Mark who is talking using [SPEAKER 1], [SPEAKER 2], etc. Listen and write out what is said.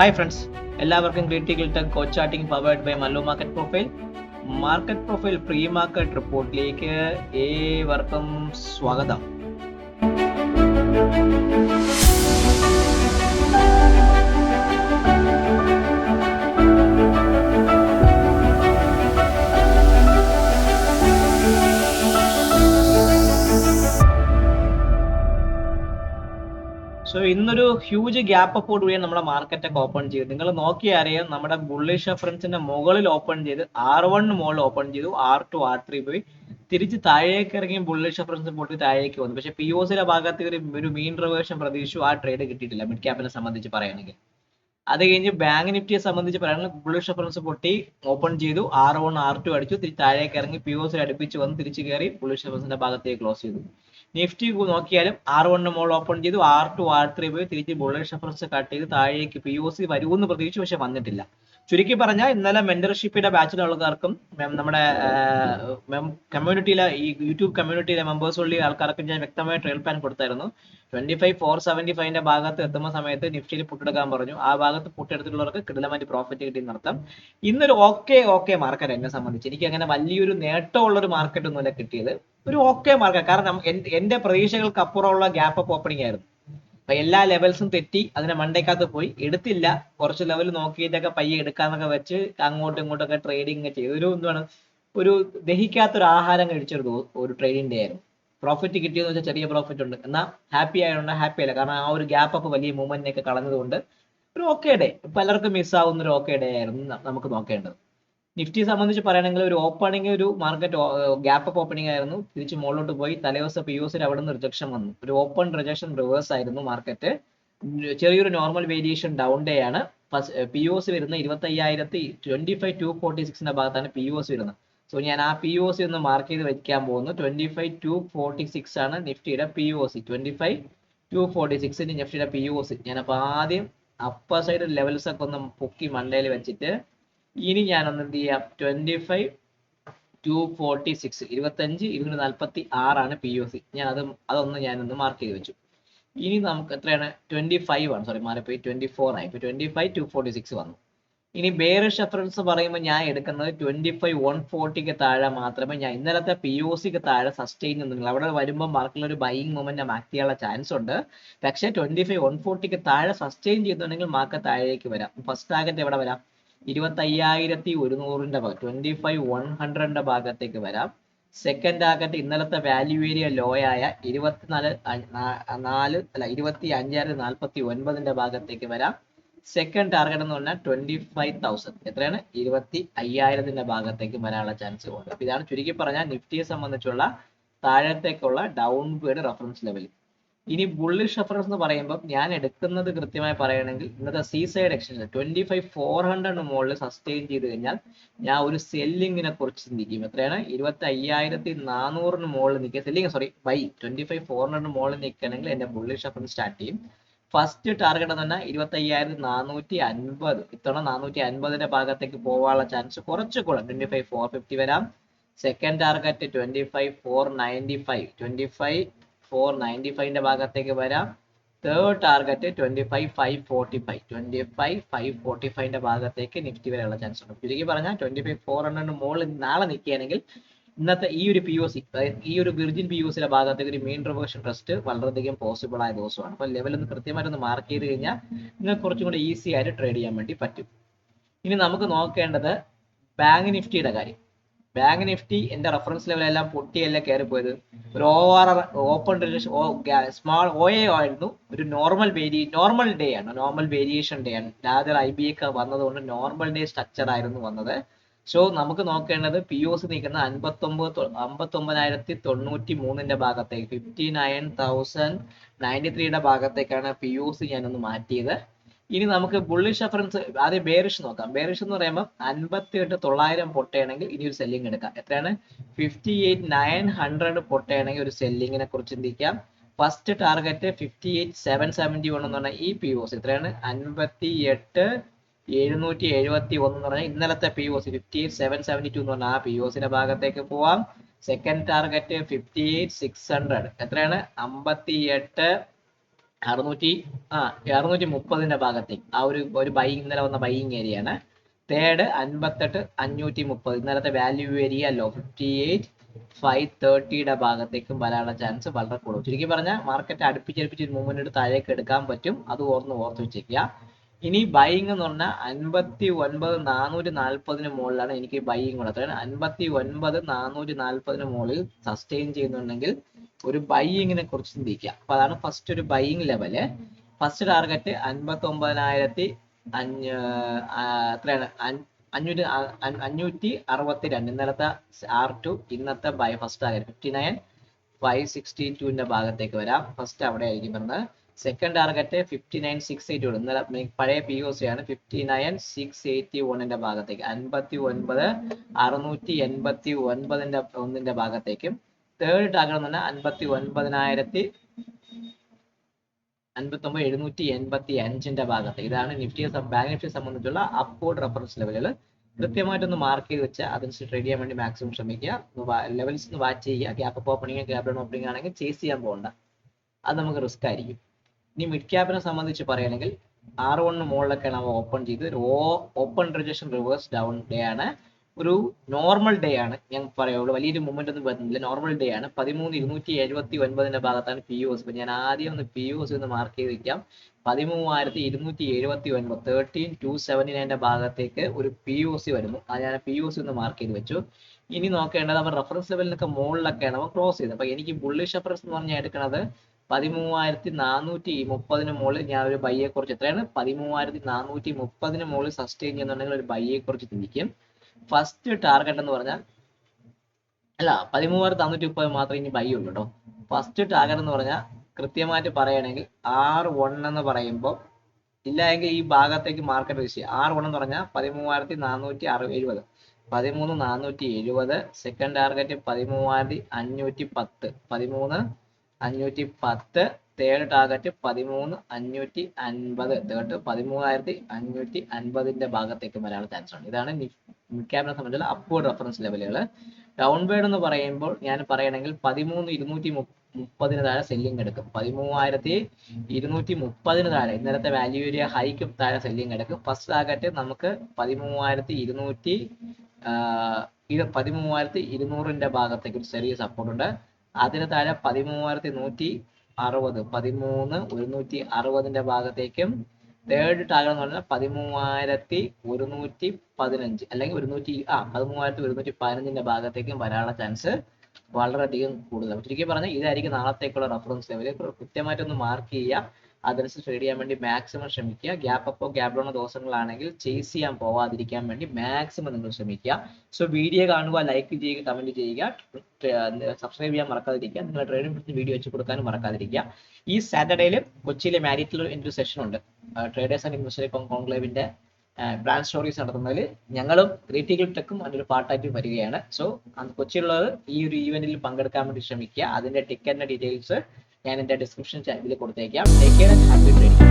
[SPEAKER 1] Hi friends എല്ലാവർക്കും critical tech കോച്ചാട്ടിംഗ് powered by Mallu market profile market profile pre market റിപ്പോർട്ടിലേക്ക് ഏവർക്കും സ്വാഗതം. ഇന്നൊരു ഹ്യൂജ് ഗ്യാപ്പ് അപ്പോട് കൂടിയാണ് നമ്മുടെ മാർക്കറ്റ് ഓപ്പൺ ചെയ്ത് നിങ്ങൾ നോക്കിയാൽ അറിയാം നമ്മുടെ ബുള്ളിഷ് റെഫറൻസിന്റെ മുകളിൽ ഓപ്പൺ ചെയ്ത് ആർ വണ്ണിന് മുകളിൽ ഓപ്പൺ ചെയ്തു ആർ ടു ആർ ത്രീ പോയി. തിരിച്ച് താഴേക്ക് ഇറങ്ങി ബുള്ളിഷ് റെഫറൻസ് പൊട്ടി താഴേക്ക് വന്നു. പക്ഷേ പി ഒ സിയുടെ ഭാഗത്ത് ഒരു ഒരു മീൻ റിവേഴ്ഷൻ പ്രതീക്ഷിച്ചു. ആ ട്രേഡ് കിട്ടിയിട്ടില്ല. മിഡ് ക്യാപ്പിനെ സംബന്ധിച്ച് പറയുകയാണെങ്കിൽ. അത് കഴിഞ്ഞ് ബാങ്ക് നിഫ്റ്റിയെ സംബന്ധിച്ച് പറയുകയാണെങ്കിൽ ബുള്ളിഷ് റെഫറൻസ് പൊട്ടി ഓപ്പൺ ചെയ്തു ആർ വൺ ആർ ടു അടിച്ചു. തിരിച്ച് താഴേക്ക് ഇറങ്ങി പി ഒ സി അടുപ്പിച്ച് വന്ന് തിരിച്ച് കയറി ബുള്ളിഷ് റെഫറൻസിന്റെ ഭാഗത്തേക്ക് ക്ലോസ് ചെയ്തു. നിഫ്റ്റി നോക്കിയാലും ആർ വണ്ണിന് മോൾ ഓപ്പൺ ചെയ്തു. ആർ ടു ആർ ത്രീ പോയി തിരിച്ച് ബുള്ളറ്റ് റെഫറൻസ് കട്ട് ചെയ്ത് താഴേക്ക് പി ഒ സി വരുമെന്ന് പ്രതീക്ഷിച്ചു. പക്ഷെ വന്നിട്ടില്ല. ചുരുക്കി പറഞ്ഞാൽ ഇന്നലെ മെന്റർഷിപ്പിന്റെ ബാച്ചിലുള്ളവർക്കും ആൾക്കാർക്കും നമ്മുടെ കമ്മ്യൂണിറ്റിയിലെ ഈ യൂട്യൂബ് കമ്മ്യൂണിറ്റിയിലെ മെമ്പേഴ്സ് ഉള്ള ആൾക്കാർക്കും ഞാൻ വ്യക്തമായ ട്രയൽ പ്ലാൻ കൊടുത്തായിരുന്നു. ട്വന്റി ഫൈവ് ഫോർ സെവന്റി ഫൈവിന്റെ ഭാഗത്ത് എത്തുന്ന സമയത്ത് നിഫ്റ്റിയിൽ പുട്ടെടുക്കാൻ പറഞ്ഞു. ആ ഭാഗത്ത് പുട്ടെടുത്തിട്ടുള്ളവർക്ക് കിടലമായിട്ട് പ്രോഫിറ്റ് കിട്ടി നടത്താം ഇന്നൊരു ഓക്കെ ഓക്കെ മാർക്കറ്റ് എന്നെ സംബന്ധിച്ച്. എനിക്ക് അങ്ങനെ വലിയൊരു നേട്ടമുള്ള ഒരു മാർക്കറ്റ് ഒന്നുമല്ല കിട്ടിയത്. ഒരു ഓക്കെ മാർക്കറ്റ് കാരണം എന്റെ പ്രതീക്ഷകൾക്ക് അപ്പുറമുള്ള ഗ്യാപ്പ് അപ്പ് ഓപ്പണിംഗ് ആയിരുന്നു. അപ്പൊ എല്ലാ ലെവൽസും തെറ്റി അതിനെ മണ്ടയ്ക്കകത്ത് പോയി. എടുത്തില്ല. കുറച്ച് ലെവൽ നോക്കിയിട്ടൊക്കെ പയ്യെ എടുക്കാന്നൊക്കെ വെച്ച് അങ്ങോട്ടും ഇങ്ങോട്ടൊക്കെ ട്രേഡിംഗ് ചെയ്തു. ഒരു എന്താണ് ഒരു ദഹിക്കാത്തൊരു ആഹാരം കഴിച്ചൊരു ഒരു ട്രേഡിംഗ് ഡേ ആയിരുന്നു. പ്രോഫിറ്റ് കിട്ടിയെന്ന് വെച്ചാൽ ചെറിയ പ്രോഫിറ്റ് ഉണ്ട്. എന്നാൽ ഹാപ്പി ആയതുകൊണ്ട് ഹാപ്പി അല്ല. കാരണം ആ ഒരു ഗ്യാപ്പ് അപ്പ് വലിയ മൂവ്മെന്റിനൊക്കെ കളഞ്ഞതുകൊണ്ട് ഒരു ഓക്കെ ഡേ പലർക്കും മിസ് ആവുന്ന ഒരു ഓക്കെ ഡേ ആയിരുന്നു നമുക്ക് നോക്കേണ്ടത്. നിഫ്റ്റി സംബന്ധിച്ച് പറയുകയാണെങ്കിൽ ഒരു ഓപ്പണിംഗ് ഒരു മാർക്കറ്റ് ഗ്യാപ്പ് അപ്പ് ഓപ്പണിംഗ് ആയിരുന്നു. തിരിച്ച് മുകളിലോട്ട് പോയി. തലേദിവസം പി യുസിൽ അവിടെ നിന്ന് റിജക്ഷൻ വന്നു. ഒരു ഓപ്പൺ റിജക്ഷൻ റിവേഴ്സ് ആയിരുന്നു മാർക്കറ്റ് ചെറിയൊരു നോർമൽ വേരിയേഷൻ ഡൗൺ ഡേ ആണ്. പി ഒ സി വരുന്ന ഇരുപത്തി അയ്യായിരത്തി ട്വന്റി ഫൈവ് ടു ഫോർട്ടി സിക്സിന്റെ ഭാഗത്താണ് പി ഒ സി വരുന്നത്. സോ ഞാൻ ആ പി ഒ സി ഒന്ന് മാർക്ക് ചെയ്ത് വെക്കാൻ പോകുന്നു. Twenty five two forty six ആണ് നിഫ്റ്റിയുടെ P O C twenty five two forty സിക്സിന്റെ നിഫ്റ്റിയുടെ പി ഒ സി അപ്പൊ ആദ്യം അപ്പർ സൈഡ് ലെവൽസ് ഒക്കെ ഒന്ന് പൊക്കി മണ്ടയിൽ വെച്ചിട്ട് ഇനി ഞാനൊന്ന് എന്ത് ചെയ്യാം? Twenty five two forty six ഇരുപത്തഞ്ച് ഇരുന്നൂറ്റി നാൽപ്പത്തി ആറാണ് പി ഒ സി ഞാൻ അത് അതൊന്ന് ഞാനൊന്ന് മാർക്ക് ചെയ്ത് വെച്ചു. ഇനി നമുക്ക് എത്രയാണ്? ട്വന്റി ഫൈവ് ആണ്. സോറി മാറിപ്പോയി. ട്വന്റി ഫോർ ആയി. ഇപ്പോൾ twenty five two forty six വന്നു. ഇനി ബേറിഷ് റെഫറൻസ് പറയുമ്പോൾ ഞാൻ എടുക്കുന്നത് ട്വന്റി ഫൈവ് വൺ ഫോർട്ടിക്ക് താഴെ മാത്രമേ ഞാൻ ഇന്നലത്തെ പി ഒ സിക്ക് താഴെ സസ്റ്റെയിൻ ചെയ്യുന്നുണ്ട് അവിടെ വരുമ്പോൾ മാർക്കിൽ ഒരു ബൈയിങ് മൊമെന്റ് ആക്ട് ചെയ്യാനുള്ള ചാൻസ് ഉണ്ട്. പക്ഷേ ട്വന്റി ഫൈവ് വൺ ഫോർട്ടിക്ക് താഴെ സസ്റ്റെയിൻ ചെയ്യുന്നുണ്ടെങ്കിൽ മാർക്ക് താഴേക്ക് വരാം. ഫസ്റ്റ് ടാർഗറ്റ് എവിടെ വരാം? ഇരുപത്തി അയ്യായിരത്തി ഒരുന്നൂറിന്റെ ഭാഗം ട്വന്റി ഫൈവ് വൺ ഹൺഡ്രഡിന്റെ ഭാഗത്തേക്ക് വരാം. സെക്കൻഡ് ടാർഗറ്റ് ഇന്നലത്തെ വാല്യൂ ഏരിയ ലോ ആയ ഇരുപത്തിനാല് നാല് അല്ല ഇരുപത്തി അഞ്ചായിരത്തി നാൽപ്പത്തി ഒൻപതിന്റെ ഭാഗത്തേക്ക് വരാം. സെക്കൻഡ് ടാർഗറ്റ് എന്ന് പറഞ്ഞാൽ ട്വന്റി ഫൈവ് തൗസൻഡ് എത്രയാണ്? ഇരുപത്തി അയ്യായിരത്തിന്റെ ഭാഗത്തേക്ക് വരാനുള്ള ചാൻസ് ഉണ്ട്. അപ്പൊ ഇതാണ് ചുരുക്കി പറഞ്ഞാൽ നിഫ്റ്റിയെ സംബന്ധിച്ചുള്ള താഴത്തേക്കുള്ള ഡൗൺ വേർഡ് റെഫറൻസ് ലെവൽ ഇനി ബുള്ളിഷ് റെഫറൻസ് എന്ന് പറയുമ്പോൾ ഞാൻ എടുക്കുന്നത് കൃത്യമായി പറയുകയാണെങ്കിൽ ഇന്നത്തെ sea side exchange twenty five four hundred മുകളിൽ സസ്റ്റെയിൻ ചെയ്ത് കഴിഞ്ഞാൽ ഞാൻ ഒരു സെല്ലിങ്ങിനെ കുറിച്ച് ചിന്തിക്കും. എത്രയാണ്? ഇരുപത്തി അയ്യായിരത്തി നാനൂറിന് മുകളിൽ നിൽക്കുക. Selling sorry buy twenty five four ഹൺഡ്രഡിന് മുകളിൽ നിൽക്കണമെങ്കിൽ എന്റെ ബുള്ളിഷ് റെഫറൻസ് സ്റ്റാർട്ട് ചെയ്യും. ഫസ്റ്റ് ടാർഗറ്റ് എന്ന് പറഞ്ഞാൽ ഇരുപത്തി അയ്യായിരത്തി നാനൂറ്റി അൻപത് ഇത്തവണ നാനൂറ്റി അൻപതിന്റെ ഭാഗത്തേക്ക് പോകാനുള്ള ചാൻസ് കുറച്ച് കൂടെ. ട്വന്റി ഫൈവ് ഫോർ ഫിഫ്റ്റി വരാം. Second target twenty five four ninety five twenty five four ninety ഫൈവിന്റെ ഭാഗത്തേക്ക് വരാം. Third target twenty five five forty five twenty five five forty ഫൈവിന്റെ ഭാഗത്തേക്ക് നിഫ്റ്റി വരെയുള്ള ചാൻസ് ഉണ്ട്. ചുരുക്കി പറഞ്ഞാൽ ട്വന്റി ഫൈവ് ഫോർ ഹൺഡ്രഡിന് മുകളിൽ നാളെ നിൽക്കുകയാണെങ്കിൽ ഇന്നത്തെ ഈ ഒരു പി ഒ സി ഈ ഒരു വിർജിൻ പി ഒ സിയുടെ ഭാഗത്തേക്ക് ഒരു മീൻ റിവേർഷൻ ടെസ്റ്റ് വളരെയധികം പോസിബിൾ ആയ ദിവസമാണ്. അപ്പൊ ലെവൽ ഒന്ന് കൃത്യമായിട്ട് ഒന്ന് മാർക്ക് ചെയ്ത് കഴിഞ്ഞാൽ നിങ്ങൾക്ക് കുറച്ചും കൂടി ഈസി ആയിട്ട് ട്രേഡ് ചെയ്യാൻ വേണ്ടി പറ്റും. ഇനി നമുക്ക് നോക്കേണ്ടത് ബാങ്ക് നിഫ്റ്റിയുടെ കാര്യം. ബാങ്ക് നിഫ്റ്റി എന്റെ റെഫറൻസ് ലെവലെല്ലാം പൊട്ടിയല്ല കയറിപ്പോയത് ഒരു over open small O A ആയിരുന്നു. ഒരു നോർമൽ വേരി നോർമൽ ഡേ ആണ്. നോർമൽ വേരിയേഷൻ ഡേ ആണ്. രാവിലെ ഐ ബി ഒക്കെ വന്നതുകൊണ്ട് നോർമൽ ഡേ സ്ട്രക്ചർ ആയിരുന്നു വന്നത്. സോ നമുക്ക് നോക്കേണ്ടത് പി ഒ സി നിൽക്കുന്ന അൻപത്തൊമ്പത് അമ്പത്തൊമ്പതിനായിരത്തി തൊണ്ണൂറ്റി മൂന്നിന്റെ ഭാഗത്തേക്ക് ഫിഫ്റ്റി നയൻ തൗസൻഡ് നയന്റി ത്രീയുടെ ഭാഗത്തേക്കാണ് പി ഒ സി ഞാനൊന്ന് മാറ്റിയത്. ഇനി നമുക്ക് ബുള്ളിഷ് റെഫറൻസ് ആദ്യം ബേറിഷ് നോക്കാം. ബേറിഷ് എന്ന് പറയുമ്പോൾ അൻപത്തി എട്ട് തൊള്ളായിരം പൊട്ടയാണെങ്കിൽ ഇനി ഒരു സെല്ലിംഗ് എടുക്കാം. എത്രയാണ്? ഫിഫ്റ്റി എയ്റ്റ് നയൻ ഹൺഡ്രഡ് പൊട്ടയാണെങ്കിൽ ഒരു സെല്ലിങ്ങിനെ കുറിച്ച് ചിന്തിക്കാം first target fifty eight seven seventy one എന്ന് പറഞ്ഞാൽ ഈ പി ഒ സി എത്രയാണ്? അൻപത്തി എട്ട് എഴുന്നൂറ്റി എഴുപത്തി ഒന്ന് എന്ന് പറഞ്ഞാൽ ഇന്നലത്തെ P O C fifty eight seven seventy two എന്ന് പറഞ്ഞാൽ ആ പി സിയുടെ ഭാഗത്തേക്ക് പോവാം. Second target fifty eight six hundred എത്രയാണ്? അമ്പത്തി എട്ട് അറുന്നൂറ്റി ആ അറുന്നൂറ്റി മുപ്പതിന്റെ ഭാഗത്തേക്ക് ആ ഒരു ഒരു ബൈങ് ഇന്നലെ വന്ന ബൈയിങ് ഏരിയ ആണ് തേർഡ് അൻപത്തെട്ട് അഞ്ഞൂറ്റി മുപ്പത് ഇന്നലത്തെ value area low fifty eight five തേർട്ടിയുടെ ഭാഗത്തേക്കും വരാനുള്ള ചാൻസ് വളരെ കൂടുതൽ. ചുരുക്കി പറഞ്ഞാൽ മാർക്കറ്റ് അടുപ്പിച്ചടുപ്പിച്ച് ഒരു മൂവ്മെന്റ് താഴേക്ക് എടുക്കാൻ പറ്റും. അത് ഓർന്ന് ഓർത്ത് വെച്ചേക്കുക. ഇനി ബൈയിങ് എന്ന് പറഞ്ഞാൽ അൻപത്തി ഒൻപത് നാനൂറ്റി നാൽപ്പതിന് മുകളിലാണ് എനിക്ക് ബൈയിങ് ഉള്ളത്. അൻപത്തി ഒൻപത് നാനൂറ്റി നാൽപ്പതിന് മുകളിൽ സസ്റ്റെയിൻ ചെയ്യുന്നുണ്ടെങ്കിൽ ഒരു ബൈയിങ്ങിനെ കുറിച്ച് ചിന്തിക്കുക അപ്പൊ അതാണ് ഫസ്റ്റ് ഒരു ബൈയിങ് ലെവൽ ഫസ്റ്റ് ടാർഗറ്റ് അൻപത്തി ഒമ്പതിനായിരത്തി അഞ്ഞൂ എത്രയാണ് അഞ്ഞൂറ്റി അഞ്ഞൂറ്റി അറുപത്തി രണ്ട് ഇന്നലത്തെ ആർ ടു ഇന്നത്തെ buy first target fifty nine five sixty ടുവിന്റെ ഭാഗത്തേക്ക് വരാം. ഫസ്റ്റ് അവിടെ ആയിരിക്കും വരുന്നത് second target fifty nine six eighty one ഇന്നലെ പഴയ പി ഒ സി ആണ്. ഫിഫ്റ്റി നയൻ സിക്സ് എയ്റ്റി വണ്ണിന്റെ ഭാഗത്തേക്ക്. അൻപത്തി ഒൻപത് അറുന്നൂറ്റി എൺപത്തി ഒൻപതിന്റെ ഒന്നിന്റെ ഭാഗത്തേക്കും തേർഡ് ടാർഗറ്റ് എന്ന് പറഞ്ഞാൽ അൻപത്തി ഒൻപതിനായിരത്തി അൻപത്തി ഒമ്പത് എഴുന്നൂറ്റി എൺപത്തി അഞ്ചിന്റെ ഭാഗത്ത്. ഇതാണ് നിഫ്റ്റിയെ ബാങ്ക് നിഫ്റ്റിയെ സംബന്ധിച്ചുള്ള അപ്പോർഡ് റെഫറൻസ് ലെവലുകൾ കൃത്യമായിട്ടൊന്ന് മാർക്ക് ചെയ്ത് വെച്ച് അതനുസരിച്ച് ട്രേഡ് ചെയ്യാൻ വേണ്ടി മാക്സിമം ശ്രമിക്കുക. ലെവൽസ് ഒന്ന് വാച്ച് ചെയ്യുക. Gap up opening gap down opening ആണെങ്കിൽ ചേസ് ചെയ്യാൻ പോകണ്ട. അത് നമുക്ക് റിസ്ക് ആയിരിക്കും. ഇനി മിഡ് ക്യാപ്പിനെ സംബന്ധിച്ച് പറയുകയാണെങ്കിൽ ആറ് വണ്ണ് മുകളിലൊക്കെയാണ് ഓപ്പൺ ചെയ്ത് open rejection reverse down day ആണ്. ഒരു നോർമൽ ഡേ ആണ് ഞാൻ പറയുള്ളൂ. വലിയൊരു മൂവ്മെന്റ് ഒന്നും വരുന്നില്ല. നോർമൽ ഡേ ആണ്. പതിമൂന്ന് ഇരുന്നൂറ്റി എഴുപത്തി ഒൻപതിന്റെ ഭാഗത്താണ് പി ഒ ഞാൻ ആദ്യം ഒന്ന് പി ഒ ഒന്ന് മാർക്ക് ചെയ്ത് വെക്കാം. പതിമൂവായിരത്തി ഇരുന്നൂറ്റി എഴുപത്തി ഒൻപത് തേർട്ടീൻ ടു സെവന്റി നയന്റെ ഭാഗത്തേക്ക് ഒരു പി ഒ സി വരുന്നു. അത് ഞാൻ പി ഒ സി ഒന്ന് മാർക്ക് ചെയ്ത് വെച്ചു. ഇനി നോക്കേണ്ടത് അവർ റെഫറൻസ് ലെവലിനൊക്കെ മുകളിലൊക്കെയാണ് അവർ ക്രോസ് ചെയ്തത്. അപ്പൊ എനിക്ക് ബുള്ളിഷ് റെഫറൻസ് എന്ന് പറഞ്ഞാൽ എടുക്കുന്നത് പതിമൂവായിരത്തി നാനൂറ്റി മുപ്പതിന് മുകളിൽ ഞാൻ ഒരു ബൈയെ കുറിച്ച് എത്രയാണ്? പതിമൂവായിരത്തി നാനൂറ്റി മുപ്പതിന് മുകളിൽ സസ്റ്റെയിൻ ചെയ്യുന്നുണ്ടെങ്കിൽ ഒരു ബൈയെ കുറിച്ച് ചിന്തിക്കും. ഫസ്റ്റ് ടാർഗറ്റ് എന്ന് പറഞ്ഞാൽ അല്ല പതിമൂവായിരത്തി അറുന്നൂറ്റി മുപ്പത് മാത്രമേ ഇനി ബൈ ഉള്ളൂ കേട്ടോ ഫസ്റ്റ് ടാർഗറ്റ് എന്ന് പറഞ്ഞാൽ കൃത്യമായിട്ട് പറയുകയാണെങ്കിൽ ആർ വൺ എന്ന് പറയുമ്പോൾ ഇല്ല എങ്കിൽ ഈ ഭാഗത്തേക്ക് മാർക്കറ്റ് വിഷയം ആർ വൺ എന്ന് പറഞ്ഞാൽ പതിമൂവായിരത്തി നാനൂറ്റി അറുപത്. എഴുപത് പതിമൂന്ന് നാനൂറ്റി എഴുപത് സെക്കൻഡ് ടാർഗറ്റ് പതിമൂവായിരത്തി അഞ്ഞൂറ്റി പത്ത്. പതിമൂന്ന് അഞ്ഞൂറ്റി പത്ത് തേർഡ് ടാർഗറ്റ് പതിമൂന്ന് അഞ്ഞൂറ്റി അൻപത്. തേർഡ് പതിമൂവായിരത്തി അഞ്ഞൂറ്റി അൻപതിന്റെ ഭാഗത്തേക്ക് വരാനുള്ള ചാൻസ് ഉണ്ട് ഇതാണ് നിക്കാബിനെ സംബന്ധിച്ചുള്ള അപ്വേർഡ് റെഫറൻസ് ലെവലുകൾ ഡൗൺവേർഡ് എന്ന് പറയുമ്പോൾ ഞാൻ പറയണമെങ്കിൽ പതിമൂന്ന് ഇരുന്നൂറ്റി മുപ്പ- മുപ്പതിന് താഴെ സെല്ലിംഗ് എടുക്കും. പതിമൂവായിരത്തി ഇരുന്നൂറ്റി മുപ്പതിന് താഴെ ഇന്നലത്തെ വാല്യൂ ഹൈക്കും താഴെ സെല്ലിംഗ് എടുക്കും. ഫസ്റ്റ് ടാർഗറ്റ് നമുക്ക് പതിമൂവായിരത്തി ഇരുന്നൂറ്റി ഇത് പതിമൂവായിരത്തി ഇരുന്നൂറിന്റെ ഭാഗത്തേക്ക് ഒരു ചെറിയ സപ്പോർട്ട് ഉണ്ട്. അതിന് താഴെ പതിമൂവായിരത്തി നൂറ്റി അറുപത്. പതിമൂന്ന് ഒരുന്നൂറ്റി അറുപതിന്റെ ഭാഗത്തേക്കും തേർഡ് ടാർഗറ്റ് എന്ന് പറഞ്ഞാൽ പതിമൂവായിരത്തി ഒരുന്നൂറ്റി പതിനഞ്ച് അല്ലെങ്കിൽ ഒരുന്നൂറ്റി ആ പതിമൂവായിരത്തി ഒരുന്നൂറ്റി പതിനഞ്ചിന്റെ ഭാഗത്തേക്കും വരാനുള്ള ചാൻസ് വളരെയധികം കൂടുതലാണ്. ചുരുക്കി പറഞ്ഞാൽ ഇതായിരിക്കും നാളത്തേക്കുള്ള റെഫറൻസ് ലെവൽ കൃത്യമായിട്ടൊന്ന് മാർക്ക് ചെയ്യുക. അതനുസരിച്ച് ട്രേഡ് ചെയ്യാൻ വേണ്ടി മാക്സിമം ശ്രമിക്കുക. ഗ്യാപ്പ് അപ്പോ ഗ്യാപ്പ് ഡൗൺ ദിവസങ്ങളാണെങ്കിൽ ചേസ് ചെയ്യാൻ പോവാതിരിക്കാൻ വേണ്ടി മാക്സിമം നിങ്ങൾ ശ്രമിക്കുക. സോ വീഡിയോ കാണുക ലൈക്ക് ചെയ്യുക കമന്റ് ചെയ്യുക സബ്സ്ക്രൈബ് ചെയ്യാൻ മറക്കാതിരിക്കുക. നിങ്ങൾ ട്രേഡിംഗ് പറ്റി വീഡിയോ വെച്ച് കൊടുക്കാനും മറക്കാതിരിക്കുക. ഈ സാറ്റർഡേയിൽ കൊച്ചിയിലെ മാരിറ്റിൽ ഒരു സെഷൻ ഉണ്ട്. ട്രേഡേഴ്സ് ആൻഡ് ഇൻവെസ്റ്റർ കോൺക്ലേവിന്റെ ബ്രാൻഡ് സ്റ്റോറീസ് നടത്തുന്നതിൽ ഞങ്ങളും ക്രിറ്റിക്കൽ ടെക്കും അതിന്റെ പാർട്ടായിട്ട് വരികയാണ്. സോ കൊച്ചിയിലുള്ളത് ഈ ഒരു ഈവെന്റിൽ പങ്കെടുക്കാൻ വേണ്ടി ശ്രമിക്കുക. അതിന്റെ ടിക്കറ്റിന്റെ ഡീറ്റെയിൽസ് ഞാൻ എന്റെ ഡിസ്ക്രിപ്ഷൻ ചാനലിൽ കൊടുത്തേക്കാം. Happy trading